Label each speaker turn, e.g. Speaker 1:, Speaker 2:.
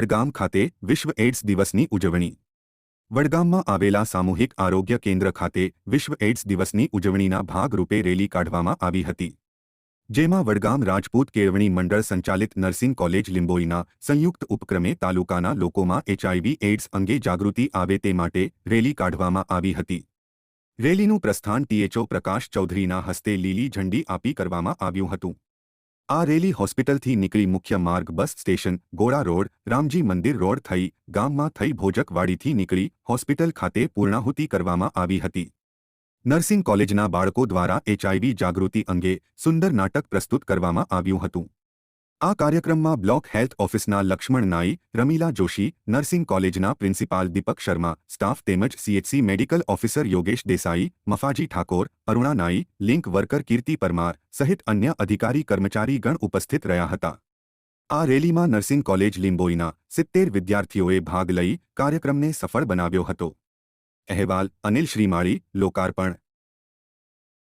Speaker 1: વડગામ ખાતે વિશ્વ એઇડ્સ દિવસની ઉજવણી. વડગામમાં આવેલા સામૂહિક આરોગ્ય કેન્દ્ર ખાતે વિશ્વ એઇડ્સ દિવસની ઉજવણીના ભાગરૂપે રેલી કાઢવામાં આવી હતી. જેમાં વડગામ રાજપૂત કેળવણી મંડળ સંચાલિત નર્સિંગ કોલેજ લીંબોઈના સંયુક્ત ઉપક્રમે તાલુકાના લોકોમાં એચઆઈવી એઇડ્સ અંગે જાગૃતિ આવે તે માટે રેલી કાઢવામાં આવી હતી. રેલીનું પ્રસ્થાન ટીએચઓ પ્રકાશ ચૌધરીના હસ્તે લીલી ઝંડી આપી કરવામાં આવ્યું હતું. આ રેલી હોસ્પિટલથી નીકળી મુખ્ય માર્ગ bus station Gola road, Ramji Mandir road થઈ, ગામમાં થઈ ભોજકવાડીથી નીકળી હોસ્પિટલ ખાતે પૂર્ણાહુતિ કરવામાં આવી હતી. નર્સિંગ કોલેજના બાળકો દ્વારા એચઆઈવી જાગૃતિ અંગે સુંદર નાટક પ્રસ્તુત કરવામાં આવ્યું હતું. આ કાર્યક્રમમાં બ્લોક હેલ્થ ઓફિસના લક્ષ્મણ નાઈ, રમીલા જોશી, નર્સિંગ કોલેજના પ્રિન્સિપાલ દીપક શર્મા, સ્ટાફ તેમજ CHC medical officer Yogesh Desai, Mafaji Thakor, Aruna Nai, link worker કીર્તિ પરમાર સહિત અન્ય અધિકારી કર્મચારીગણ ઉપસ્થિત રહ્યા હતા. આ રેલીમાં નર્સિંગ કોલેજ લીંબોઈના સિત્તેર વિદ્યાર્થીઓએ ભાગ લઈ કાર્યક્રમને સફળ બનાવ્યો હતો. અહેવાલ અનિલ શ્રીમાળી, લોકાર્પણ